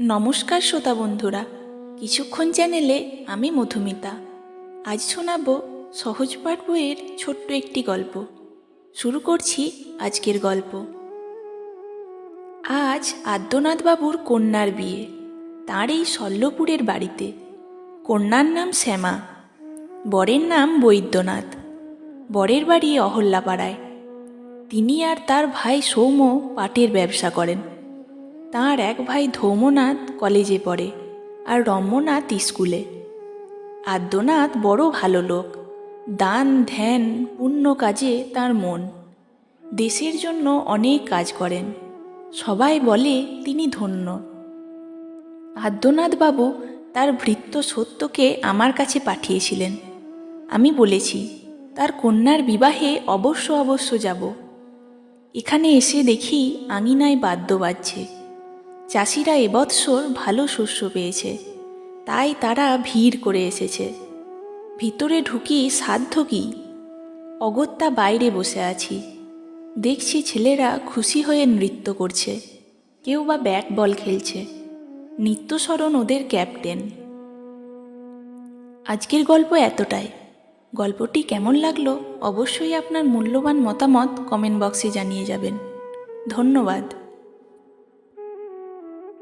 নমস্কার শ্রোতা বন্ধুরা, কিছুক্ষণ চ্যানেলে আমি মধুমিতা। আজ শোনাব সহজ পাঠ বইয়ের ছোট্ট একটি গল্প। শুরু করছি আজকের গল্প। আজ আদ্যনাথ বাবুর কন্যার বিয়ে, তাঁর এই শল্যপুরের বাড়িতে। কন্যার নাম শ্যামা, বরের নাম বৈদ্যনাথ, বরের বাড়ি অহল্যাপাড়ায়। তিনি আর তার ভাই সৌম্য পাটের ব্যবসা করেন। তাঁর এক ভাই ধৌমনাথ কলেজে পড়ে আর রম্যনাথ স্কুলে। আদ্যনাথ বড় ভালো লোক। দান, ধ্যান, পুণ্য কাজে তার মন। দেশের জন্য অনেক কাজ করেন। সবাই বলে তিনি ধন্য। আদ্যনাথ বাবু তার ভৃত্য সত্যকে আমার কাছে পাঠিয়েছিলেন। আমি বলেছি, তার কন্যার বিবাহে অবশ্য অবশ্য যাব। এখানে এসে দেখি আঙিনায় বাদ্য বাজছে। চাষিরা এবৎসর ভালো শস্য পেয়েছে। তাই তারা ভিড় করে এসেছে। ভিতরে ঢুকি সাধ্য কি? অগত্যা বাইরে বসে আছি। দেখছি ছেলেরা খুশি হয়ে নৃত্য করছে। কেউ বা ব্যাট বল খেলছে। নিত্যস্মরণ ওদের ক্যাপ্টেন। আজকের গল্প এতটাই। গল্পটি কেমন লাগল অবশ্যই আপনার মূল্যবান মতামত কমেন্ট বক্সে জানিয়ে যাবেন। ধন্যবাদ।